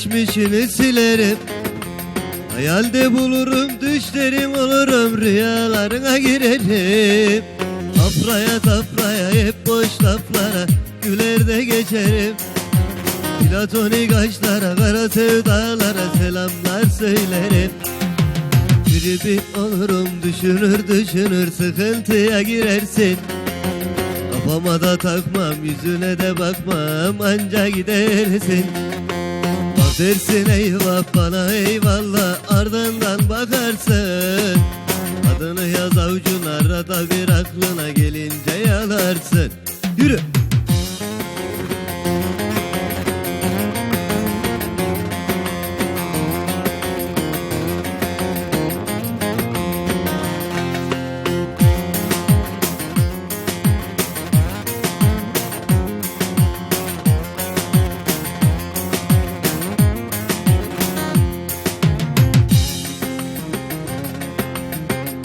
geçmişini silerim. Hayalde bulurum düşlerim olurum rüyalarına girerim. Afraya tafraya hep boş laflara güler de geçerim. Platonik aşklara kara sevdalara selamlar söylerim. Tribim olurum düşünür düşünür sıkıntıya girersin Kafama da takmam yüzüne de bakmam anca gidersin. Dersin eyvah bana eyvallah ardından bakarsın. Adını yaz avucuna arada bir aklına gelince yalarsın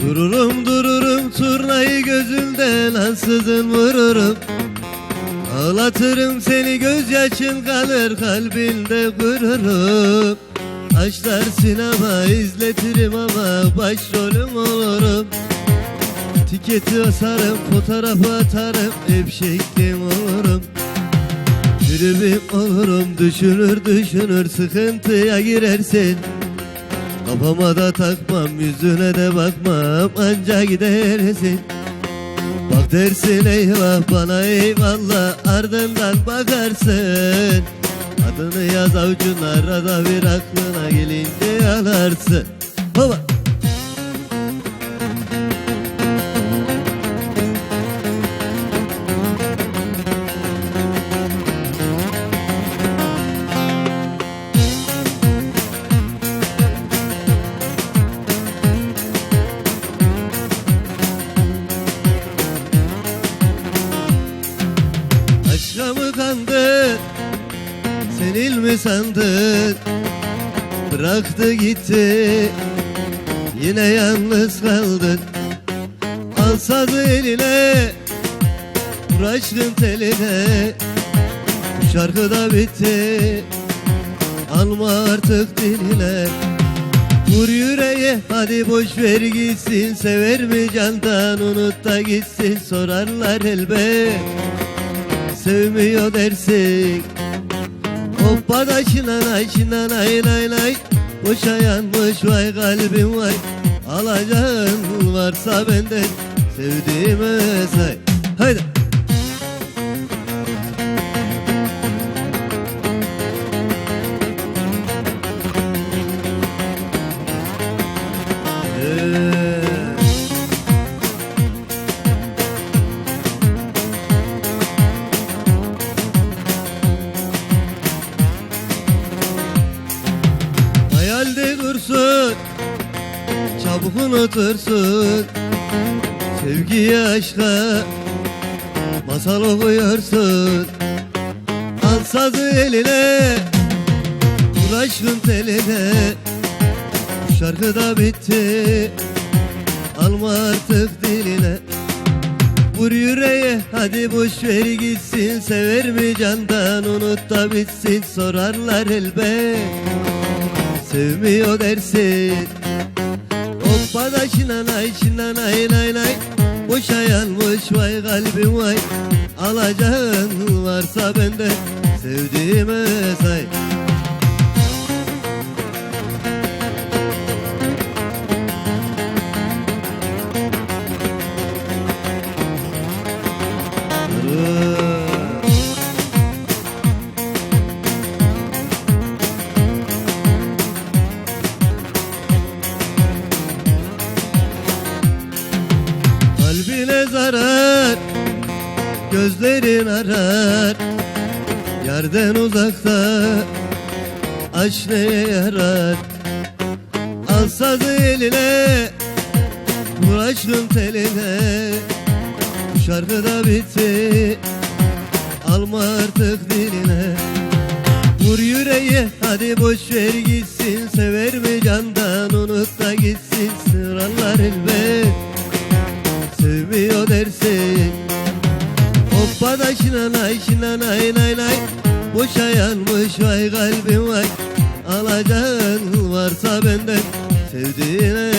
Dururum dururum turnayı gözünden ansızın vururum. Ağlatırım seni gözyaşın kalır kalbinde gururum Aşklar sinema izletirim ama başrolüm olurum. Tiketi asarım fotoğrafı atarım hep şeklim olurum. Tribim olurum düşünür düşünür sıkıntıya girersin Kafama da takmam yüzüne de bakmam anca gidersin. Bak dersin eyvah bana eyvallah ardından bakarsın. Adını yaz avucuna arada bir aklına gelince yalarsın Baba mı kandın? Senil mi sandın? Bıraktı gitti Yine yalnız kaldın. Al sazı eline Vur teline. Bu şarkı da bitti Alma artık diline. Vur yüreğe hadi boş ver gitsin. Sever mi candan unut da gitsin. Sorarlar elbet sevmiyor dersin Hoppa da şinanay şinanay nay nay Boşa yanmış vay kalbim vay. Alacağın varsa benden Sevdiğime say Haydi unutursun Sevgiye aşka Masal okuyorsun. Al sazı eline Vur aşkın teline şarkı da bitti. Alma artık diline. Vur yüreğe hadi boş ver gitsin. Sever mi candan unut da bitsin. Sorarlar elbet. Sevmiyor dersin Da şinanay şinanay nay nay. Boşa yanmış vay kalbim vay. Alacağın varsa benden Sevdiğime say. Yürü. Kalbine zarar Gözlerin arar. Yerden uzakta Aşk neye yarar? Al sazı eline Vur aşkın teline. Bu şarkı da bitti Alma artık diline. Vur yüreğe hadi boş ver gitsin. Sever mi candan unut da gitsin. Sıralar elbet Sevmiyor dersin Hoppa da şinanay şinanay nay nay. Boşa yanmış vay kalbim vay Alacağın varsa benden Sevdiğine